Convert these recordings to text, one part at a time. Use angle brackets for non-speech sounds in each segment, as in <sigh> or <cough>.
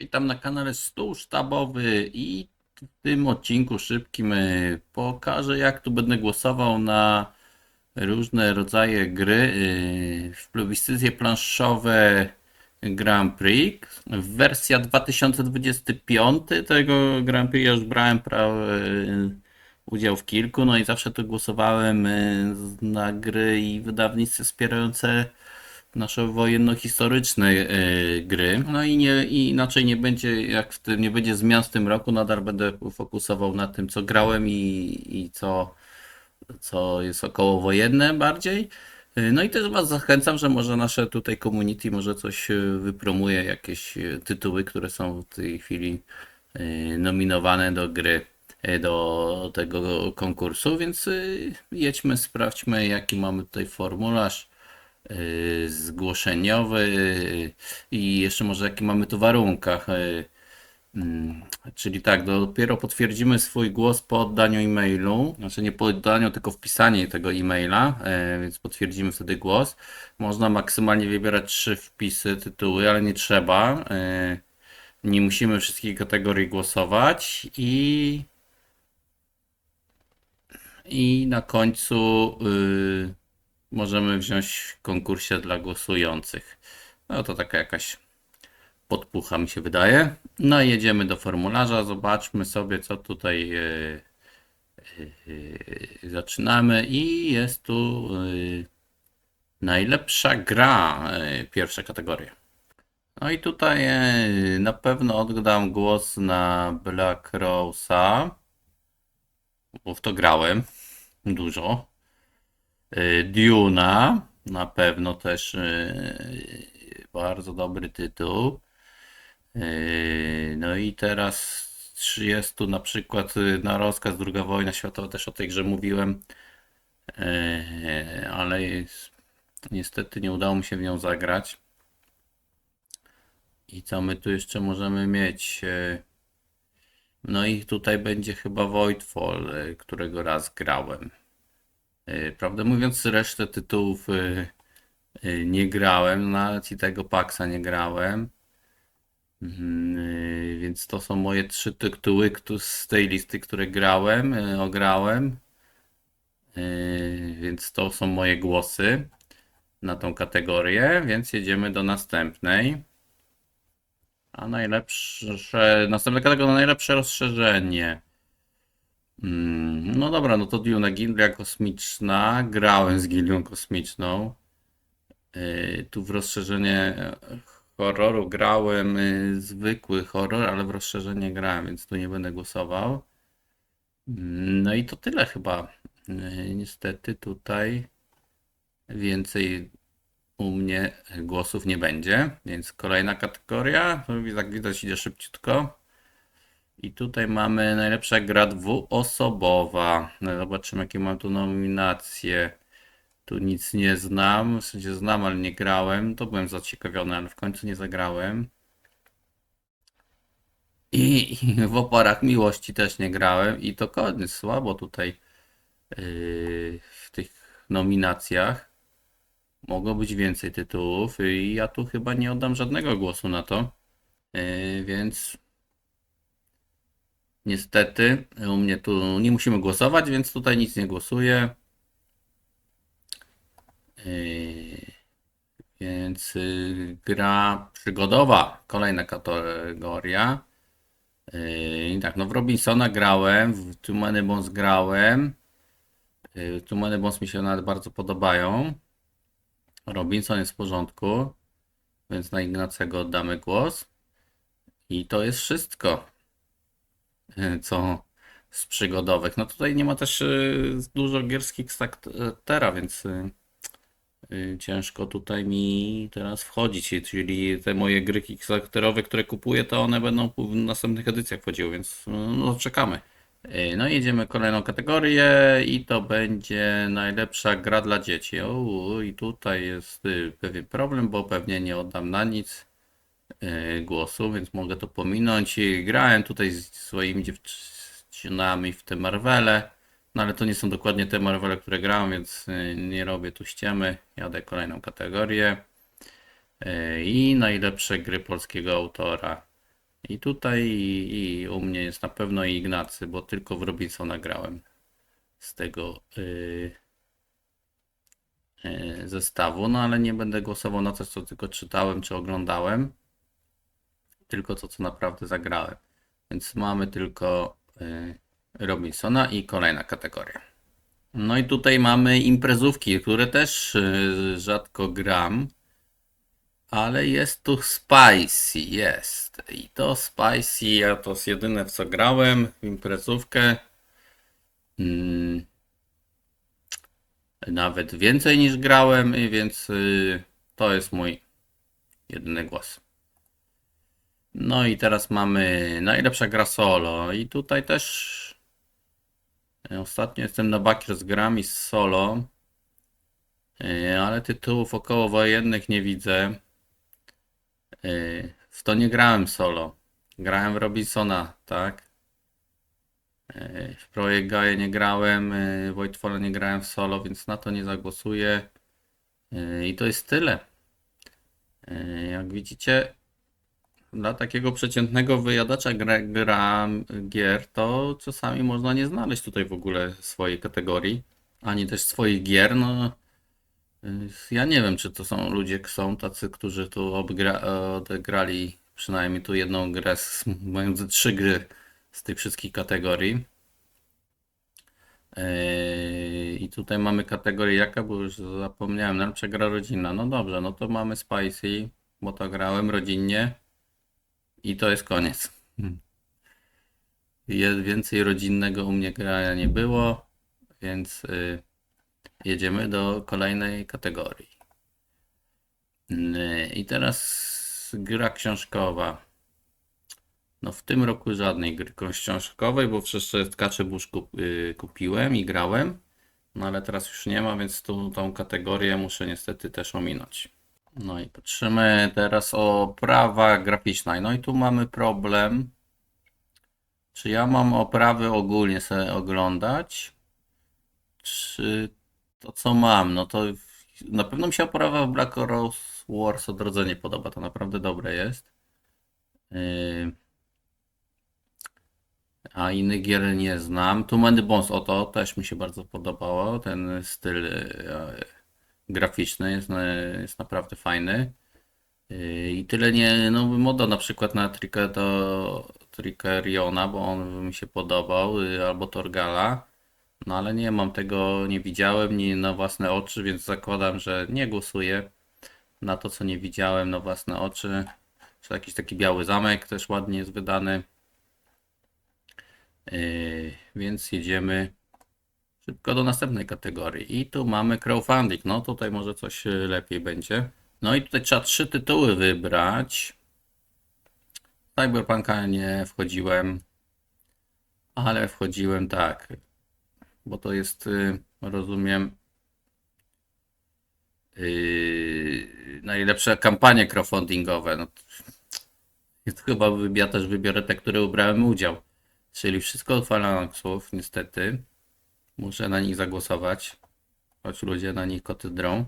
Witam na kanale Stół Sztabowy i w tym odcinku szybkim y, pokażę jak tu będę głosował na różne rodzaje gry y, w plebiscycie planszowe Grand Prix. Wersja 2025 tego Grand Prix ja już brałem prawie y, udział w kilku, no i zawsze tu głosowałem na gry i wydawnictwa wspierające nasze wojenno-historyczne e, gry. No i, nie, i inaczej nie będzie, jak w tym, nie będzie zmian w tym roku, nadal będę fokusował na tym, co grałem i, i co, co jest okołowojenne bardziej. E, No i też Was zachęcam, że może nasze tutaj community może coś e, wypromuje, jakieś tytuły, które są w tej chwili nominowane do gry, do tego konkursu, więc jedźmy, sprawdźmy jaki mamy tutaj formularz zgłoszeniowy y, i jeszcze może jaki mamy tu warunkach. y, mm, Czyli tak, dopiero potwierdzimy swój głos po oddaniu e-mailu, znaczy nie po oddaniu, tylko wpisanie tego e-maila, e, więc potwierdzimy wtedy głos. Można maksymalnie wybierać trzy wpisy, tytuły, ale nie trzeba. e, Nie musimy wszystkich kategorii głosować i i na końcu y, możemy wziąć w konkursie dla głosujących. No to taka jakaś podpucha mi się wydaje. No i jedziemy do formularza, zobaczmy sobie co tutaj y, y, y, zaczynamy i jest tu najlepsza gra, pierwsza kategoria. No i tutaj na pewno oddam głos na Black Rose'a, bo w to grałem dużo. Y, Duna, na pewno też y, bardzo dobry tytuł. Y, No i teraz 30 na przykład na rozkaz II wojna światowa, też o tej grze mówiłem, ale niestety nie udało mi się w nią zagrać. I co my tu jeszcze możemy mieć? No i tutaj będzie chyba Voidfall, którego raz grałem. Y, Prawdę mówiąc, resztę tytułów y, y, nie grałem, nawet i tego Paxa nie grałem. Mhm, Więc to są moje trzy tytuły z tej listy, które grałem, ograłem. Więc to są moje głosy na tą kategorię, więc jedziemy do następnej. A najlepsze, następna kategoria, najlepsze rozszerzenie. Mm, No dobra, no to Duna Gildia Kosmiczna. Grałem z Gildią Kosmiczną. Yy, Tu w rozszerzenie e, horroru grałem y, zwykły horror, ale w rozszerzenie grałem, więc tu nie będę głosował. Mm, No i to tyle chyba. Yy, Niestety tutaj więcej u mnie głosów nie będzie, więc kolejna kategoria. Jak widać idzie szybciutko. I tutaj mamy najlepsza gra dwuosobowa. No, Zobaczymy, jakie mam tu nominacje. Tu nic nie znam, w sensie znam, ale nie grałem. To byłem zaciekawiony, ale w końcu nie zagrałem. I <laughs> w oparach miłości też nie grałem. I to koniec, słabo tutaj yy, w tych nominacjach. Mogło być więcej tytułów i ja tu chyba nie oddam żadnego głosu na to. Yy, więc Niestety, u mnie tu nie musimy głosować, więc tutaj nic nie głosuję. Yy, Więc yy, gra przygodowa, kolejna kategoria. Yy, Tak, no w Robinsona grałem, w Too Many Bones grałem. Yy, Too Many Bones mi się nawet bardzo podobają. Robinson jest w porządku, więc na Ignacego oddamy głos. I to jest wszystko co z przygodowych. No tutaj nie ma też y, dużo gier z Kickstartera, więc y, y, ciężko tutaj mi teraz wchodzić. Czyli te moje gry Kickstarterowe, które kupuję, to one będą w następnych edycjach wchodziły, więc y, no czekamy. Y, No jedziemy kolejną kategorię i to będzie najlepsza gra dla dzieci. O, i tutaj jest y, pewien problem, bo pewnie nie oddam na nic y, głosu, więc mogę to pominąć. Grałem tutaj z swoimi dziewczynami w te Marvele, no ale to nie są dokładnie te Marvele, które grałem, więc y, nie robię tu ściemy. Jadę kolejną kategorię. Y, I najlepsze gry polskiego autora. I tutaj i, i u mnie jest na pewno Ignacy, bo tylko w Robinsona grałem z tego zestawu, no ale nie będę głosował na coś, co tylko czytałem czy oglądałem, tylko to, co naprawdę zagrałem. Więc mamy tylko yy, Robinsona i kolejna kategoria. No i tutaj mamy imprezówki, które też yy, rzadko gram. Ale jest tu Spicy, jest. I to Spicy, ja to jest jedyne w co grałem, w imprezówkę. Mm. Nawet więcej niż grałem, więc y, to jest mój jedyny głos. No i teraz mamy najlepsza gra solo i tutaj też ostatnio jestem na bakier z grami z solo, y, ale tytułów okołowojennych nie widzę. Yy, W to nie grałem solo. Grałem w Robinsona, tak? W Projekt Gaia nie grałem, w Voidfalla nie grałem w solo, więc na to nie zagłosuję. I to jest tyle. Jak widzicie, dla takiego przeciętnego wyjadacza gra, gra gier, to czasami można nie znaleźć tutaj w ogóle swojej kategorii, ani też swoich gier. No, ja nie wiem, czy to są ludzie, są tacy, którzy tu obgra, odegrali przynajmniej tu jedną grę, z, mają ze trzy gry z tych wszystkich kategorii. Yy, I tutaj mamy kategorię jaka, bo już zapomniałem, najlepsza gra rodzinna. No dobrze, no to mamy Spicy, bo to grałem rodzinnie i to jest koniec. Je- Więcej rodzinnego u mnie grania nie było, więc... Yy, Jedziemy do kolejnej kategorii. Yy, I teraz gra książkowa. No w tym roku żadnej gry książkowej, bo jeszcze Tkacze Burz kup, yy, kupiłem i grałem. No ale teraz już nie ma, więc tu tą kategorię muszę niestety też ominąć. No i patrzymy teraz o prawa graficzne. No i tu mamy problem. Czy ja mam oprawy ogólnie sobie oglądać? Czy to co mam, no to na pewno mi się oprawa w Black Rose Wars Odrodzenie podoba, to naprawdę dobre jest. Yy, A innych gier nie znam. Tu Many Bones, o to też mi się bardzo podobało. Ten styl e, graficzny jest, e, jest naprawdę fajny. Yy, I tyle nie, no moda na przykład na Tricketo, Trickeriona, bo on mi się podobał, yy, albo Torgala. No ale nie mam tego, nie widziałem nie na własne oczy, więc zakładam, że nie głosuję na to, co nie widziałem na własne oczy. Czy jakiś taki biały zamek też ładnie jest wydany. Yy, więc jedziemy szybko do następnej kategorii. I tu mamy crowdfunding. No tutaj może coś yy, lepiej będzie. No i tutaj trzeba trzy tytuły wybrać. Cyberpunka nie wchodziłem, ale wchodziłem tak bo to jest, y, rozumiem, yy, najlepsze kampanie crowdfundingowe. No, chyba ja też wybiorę te, które ubrałem udział. Czyli wszystko od Phalanxów, niestety. Muszę na nich zagłosować, choć ludzie na nich koty drą.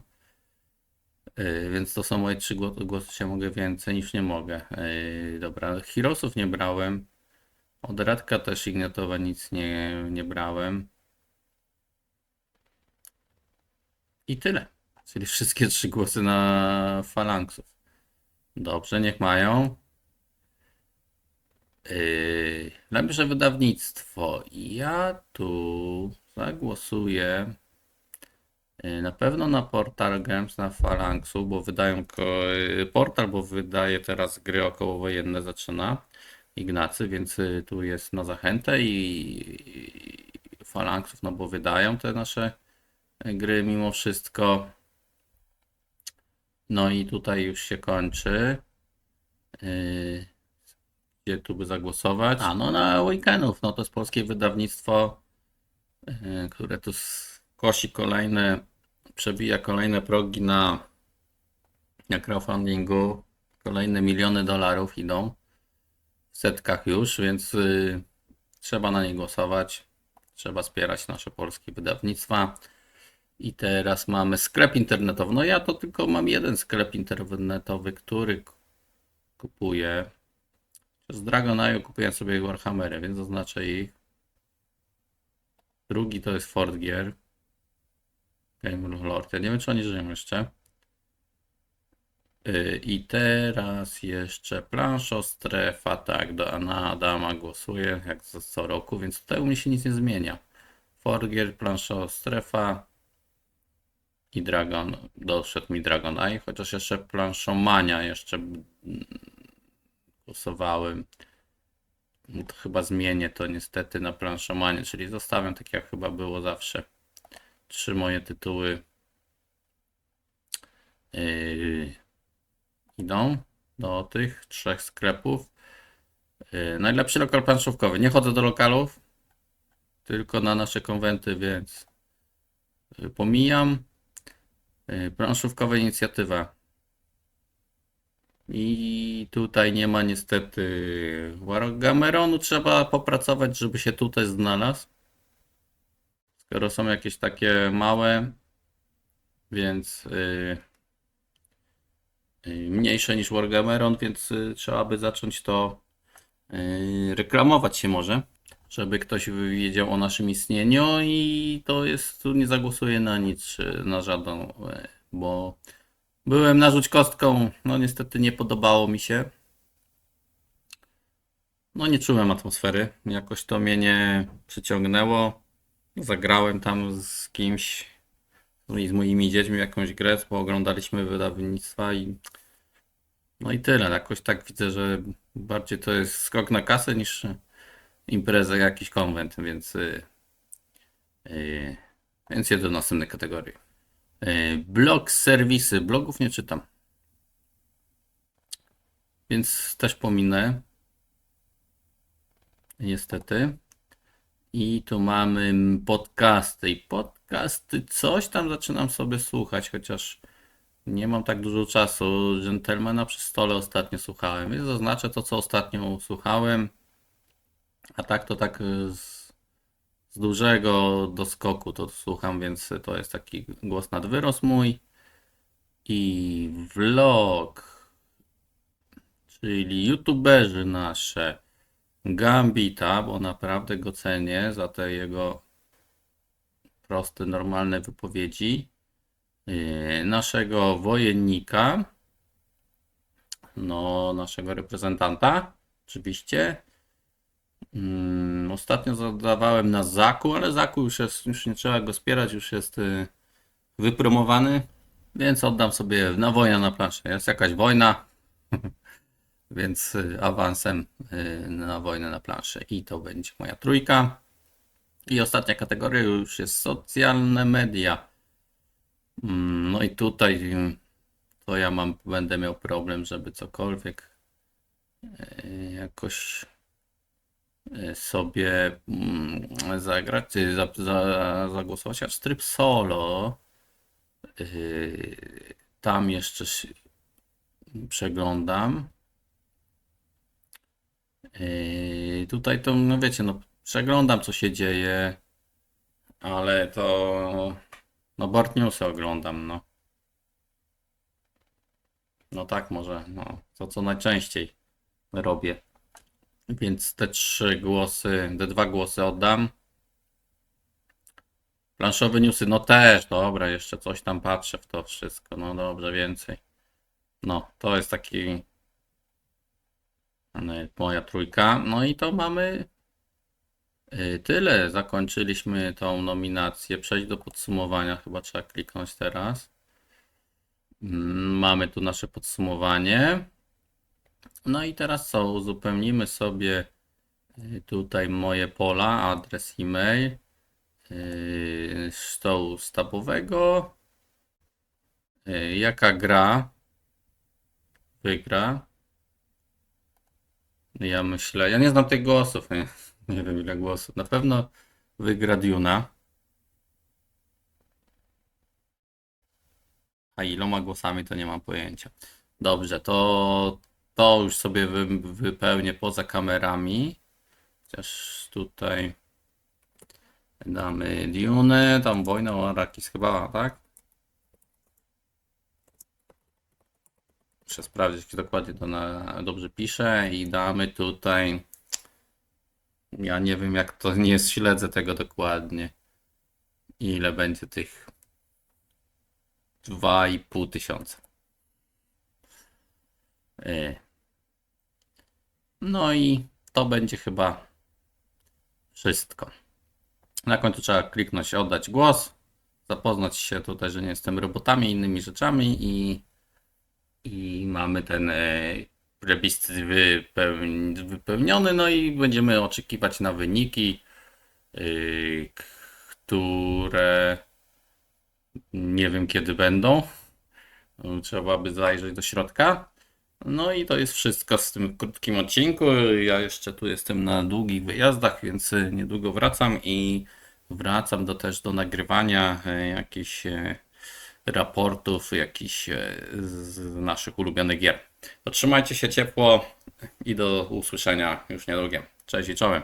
Yy, więc to są moje trzy głosy, się mogę więcej niż nie mogę. Yy, dobra, Heroesów nie brałem. Od Radka też Ignatowa nic nie, nie brałem. I tyle. Czyli wszystkie trzy głosy na Phalanxów. Dobrze, niech mają. Yy, lepsze wydawnictwo. Ja tu zagłosuję yy, na pewno na Portal Games, na Phalanxu, bo wydają yy, portal, bo wydaje teraz gry okołowojenne zaczyna Ignacy, więc yy, tu jest na zachętę i, Phalanxów, no bo wydają te nasze gry mimo wszystko. No i tutaj już się kończy. Gdzie tu by zagłosować? A no na Weekendów. No to jest polskie wydawnictwo, które tu kosi kolejne, przebija kolejne progi na, na crowdfundingu. Kolejne miliony dolarów idą w setkach już, więc yy, trzeba na nie głosować. Trzeba wspierać nasze polskie wydawnictwa. I teraz mamy sklep internetowy. No ja to tylko mam jeden sklep internetowy, który kupuję. Z Dragon Eye kupiłem sobie Warhammery, więc zaznaczę ich. Drugi to jest Fort Gear. Game Lord. Ja nie wiem, czy oni żyją jeszcze. Yy, I teraz jeszcze planszo, strefa, tak, do na Adama głosuję, jak co- co roku, więc tutaj u mnie się nic nie zmienia. Forgier, planszo, strefa i Dragon, doszedł mi Dragon Eye, chociaż jeszcze planszomania jeszcze głosowałem. No chyba zmienię to niestety na planszomanie, czyli zostawiam tak jak chyba było zawsze. Trzy moje tytuły. Yy, idą do tych trzech sklepów. Yy, najlepszy lokal planszówkowy. Nie chodzę do lokalów, tylko na nasze konwenty, więc yy, pomijam. Yy, planszówkowa inicjatywa. I tutaj nie ma niestety Wargameronu. Trzeba popracować, żeby się tutaj znalazł. Skoro są jakieś takie małe, więc yy, yy, mniejsze niż Wargameron, więc yy, trzeba by zacząć to reklamować się może, żeby ktoś wiedział o naszym istnieniu i to jest, tu nie zagłosuję na nic, na żaden, yy, bo byłem na rzuć kostką, no niestety nie podobało mi się. No nie czułem atmosfery, jakoś to mnie nie przyciągnęło. Zagrałem tam z kimś, no z moimi dziećmi jakąś grę, pooglądaliśmy wydawnictwa i no i tyle. Jakoś tak widzę, że bardziej to jest skok na kasę niż impreza, jakiś konwent, więc yy, więc jedę do następnej kategorii. Yy, blog serwisy. Blogów nie czytam. Więc też pominę. Niestety. I tu mamy podcasty. I podcasty, coś tam zaczynam sobie słuchać, chociaż nie mam tak dużo czasu. Gentlemana przy stole ostatnio słuchałem, więc zaznaczę to, co ostatnio słuchałem. A tak to tak y, z, z dużego do skoku to słucham, więc to jest taki głos nad mój. I vlog, czyli youtuberzy nasze. Gambita, bo naprawdę go cenię za te jego proste, normalne wypowiedzi. Yy, Naszego wojennika, no, naszego reprezentanta, oczywiście. Mm, Ostatnio zadawałem na Zaku, ale Zaku już jest, już nie trzeba go wspierać, już jest yy, wypromowany, więc oddam sobie na wojnę na planszę. Jest jakaś wojna, <laughs> więc y, awansem y, na wojnę na planszę. I to będzie moja trójka. I ostatnia kategoria już jest socjalne media. Mm, No i tutaj y, to ja mam, będę miał problem, żeby cokolwiek y, jakoś y, sobie mm, zagrać, y, za, za, zagłosować. Aż tryb solo. y, Tam jeszcze przeglądam. Yy, tutaj to, no wiecie, no przeglądam co się dzieje, ale to, no Board Newsy oglądam, no. No tak może, no, to co najczęściej robię. Więc te trzy głosy, te dwa głosy oddam. Planszowe newsy, no też, dobra, jeszcze coś tam patrzę w to wszystko, no dobrze, więcej. No, to jest taki no, moja trójka. No i to mamy y, tyle. Zakończyliśmy tą nominację. Przejść do podsumowania. Chyba trzeba kliknąć teraz. Mm, Mamy tu nasze podsumowanie. No i teraz co? Uzupełnimy sobie y, tutaj moje pola, adres e-mail, yy, stołu stabowego. Yy, Jaka gra wygra? Ja myślę, ja nie znam tych głosów, nie, <laughs> nie wiem ile głosów. Na pewno wygra Duna. A iloma głosami to nie mam pojęcia. Dobrze, to to już sobie wy, wypełnię poza kamerami. Chociaż tutaj damy Dune, tam wojna o Arrakis chyba, tak? Muszę sprawdzić, czy dokładnie to na, dobrze piszę i damy tutaj. Ja nie wiem, jak to nie śledzę tego dokładnie. Ile będzie tych 2,5 tysiąca. Y. No i to będzie chyba wszystko. Na końcu trzeba kliknąć oddać głos, zapoznać się tutaj, że nie jestem robotami, innymi rzeczami i, i mamy ten e, wypełni- wypełniony, no i będziemy oczekiwać na wyniki, y, które nie wiem kiedy będą. Trzeba by zajrzeć do środka. No i to jest wszystko z tym krótkim odcinku. Ja jeszcze tu jestem na długich wyjazdach, więc y, niedługo wracam i wracam do, też do nagrywania e, jakichś e, raportów, jakichś e, z naszych ulubionych gier. Trzymajcie się ciepło i do usłyszenia już niedługo. Cześć i czołem.